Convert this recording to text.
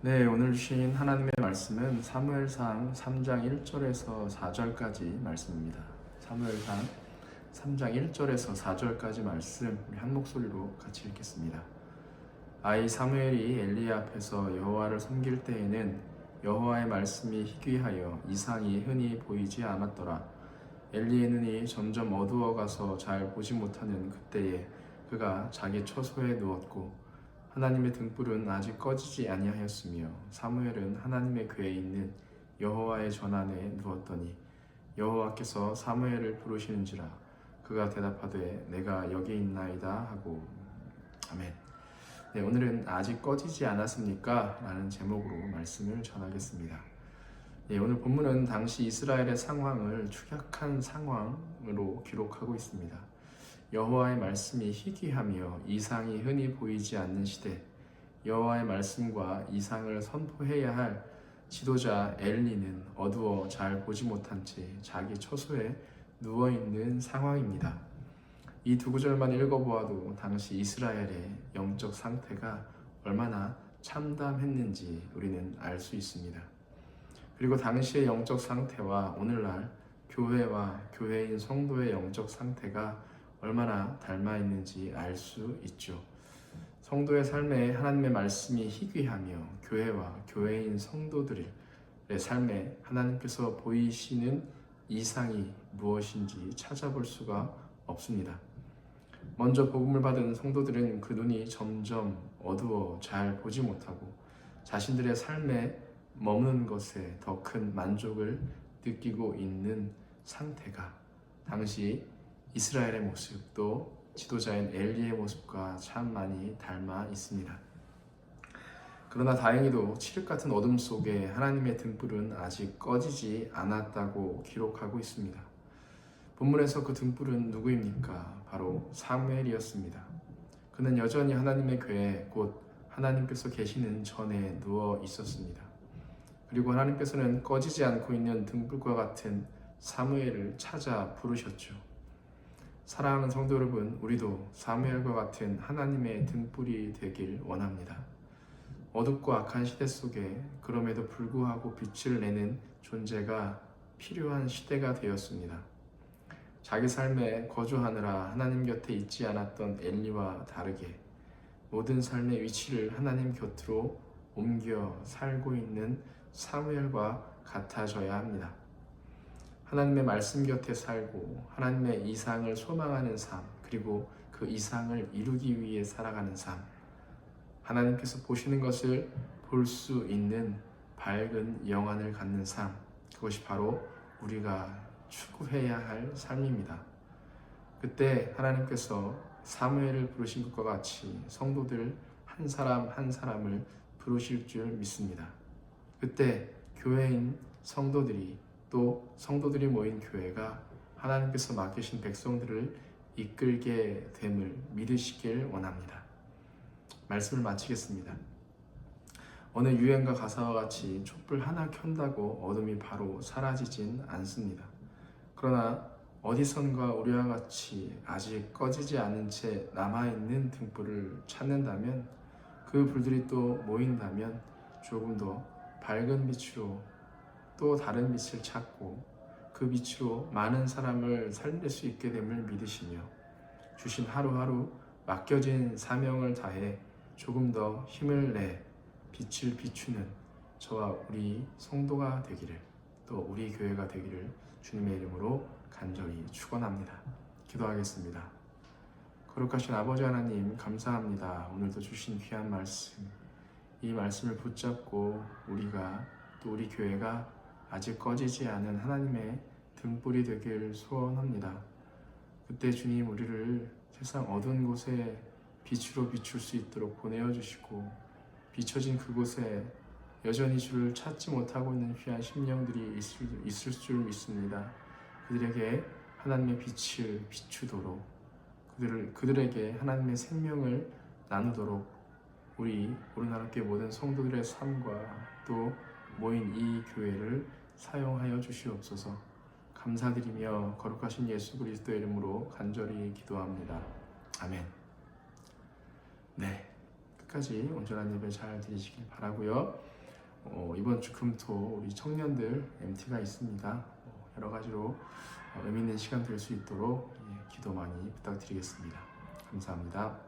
네, 오늘 주신 하나님의 말씀은 사무엘상 3장 1절에서 4절까지 말씀입니다. 사무엘상 3장 1절에서 4절까지 말씀 우리 한 목소리로 같이 읽겠습니다. 아이 사무엘이 엘리 앞에서 여호와를 섬길 때에는 여호와의 말씀이 희귀하여 이상이 흔히 보이지 않았더라. 엘리의 눈이 점점 어두워 가서 잘 보지 못하는 그때에 그가 자기 처소에 누웠고 하나님의 등불은 아직 꺼지지 아니하였으며 사무엘은 하나님의 궤에 있는 여호와의 전안에 누웠더니 여호와께서 사무엘을 부르시는지라 그가 대답하되 내가 여기 있나이다 하고 아멘. 네, 오늘은 아직 꺼지지 않았습니까? 라는 제목으로 말씀을 전하겠습니다. 예, 오늘 본문은 당시 이스라엘의 상황을 축약한 상황으로 기록하고 있습니다. 여호와의 말씀이 희귀하며 이상이 흔히 보이지 않는 시대, 여호와의 말씀과 이상을 선포해야 할 지도자 엘리는 어두워 잘 보지 못한 채 자기 처소에 누워 있는 상황입니다. 이 두 구절만 읽어보아도 당시 이스라엘의 영적 상태가 얼마나 참담했는지 우리는 알 수 있습니다. 그리고 당시의 영적 상태와 오늘날 교회와 교회인 성도의 영적 상태가 얼마나 닮아 있는지 알 수 있죠. 성도의 삶에 하나님의 말씀이 희귀하며 교회와 교회인 성도들의 삶에 하나님께서 보이시는 이상이 무엇인지 찾아볼 수가 없습니다. 먼저 복음을 받은 성도들은 그 눈이 점점 어두워 잘 보지 못하고 자신들의 삶에 머무는 것에 더 큰 만족을 느끼고 있는 상태가 당시 이스라엘의 모습 또 지도자인 엘리의 모습과 참 많이 닮아 있습니다. 그러나 다행히도 칠흑 같은 어둠 속에 하나님의 등불은 아직 꺼지지 않았다고 기록하고 있습니다. 본문에서 그 등불은 누구입니까? 바로 사무엘이었습니다. 그는 여전히 하나님의 궤에 곧 하나님께서 계시는 전에 누워 있었습니다. 그리고 하나님께서는 꺼지지 않고 있는 등불과 같은 사무엘을 찾아 부르셨죠. 사랑하는 성도 여러분, 우리도 사무엘과 같은 하나님의 등불이 되길 원합니다. 어둡고 악한 시대 속에 그럼에도 불구하고 빛을 내는 존재가 필요한 시대가 되었습니다. 자기 삶에 거주하느라 하나님 곁에 있지 않았던 엘리와 다르게 모든 삶의 위치를 하나님 곁으로 옮겨 살고 있는 사무엘과 같아져야 합니다. 하나님의 말씀 곁에 살고 하나님의 이상을 소망하는 삶 그리고 그 이상을 이루기 위해 살아가는 삶 하나님께서 보시는 것을 볼 수 있는 밝은 영안을 갖는 삶 그것이 바로 우리가 추구해야 할 삶입니다. 그때 하나님께서 사무엘을 부르신 것과 같이 성도들 한 사람 한 사람을 부르실 줄 믿습니다. 그때 교회인 성도들이 또 성도들이 모인 교회가 하나님께서 맡기신 백성들을 이끌게 됨을 믿으시길 원합니다. 말씀을 마치겠습니다. 어느 유행가 가사와 같이 촛불 하나 켠다고 어둠이 바로 사라지진 않습니다. 그러나 어디선가 우리와 같이 아직 꺼지지 않은 채 남아있는 등불을 찾는다면 그 불들이 또 모인다면 조금 더 밝은 빛으로 또 다른 빛을 찾고 그 빛으로 많은 사람을 살릴 수 있게 됨을 믿으시며 주신 하루하루 맡겨진 사명을 다해 조금 더 힘을 내 빛을 비추는 저와 우리 성도가 되기를 또 우리 교회가 되기를 주님의 이름으로 간절히 축원합니다. 기도하겠습니다. 거룩하신 아버지 하나님 감사합니다. 오늘도 주신 귀한 말씀 이 말씀을 붙잡고 우리가 또 우리 교회가 아직 꺼지지 않은 하나님의 등불이 되길 소원합니다. 그때 주님 우리를 세상 어두운 곳에 빛으로 비출 수 있도록 보내어 주시고 비춰진 그곳에 여전히 주를 찾지 못하고 있는 귀한 심령들이 있을, 있을 줄 믿습니다. 그들에게 하나님의 빛을 비추도록 그들을, 그들에게 하나님의 생명을 나누도록 우리 오르나라교회 모든 성도들의 삶과 또 모인 이 교회를 사용하여 주시옵소서. 감사드리며 거룩하신 예수 그리스도 이름으로 간절히 기도합니다. 아멘. 네. 끝까지 온전한 예배 잘 드리시길 바라고요. 어, 이번 주 금토 우리 청년들 MT가 있습니다. 어, 여러 가지로 어, 의미 있는 시간 될 수 있도록 예, 기도 많이 부탁드리겠습니다. 감사합니다.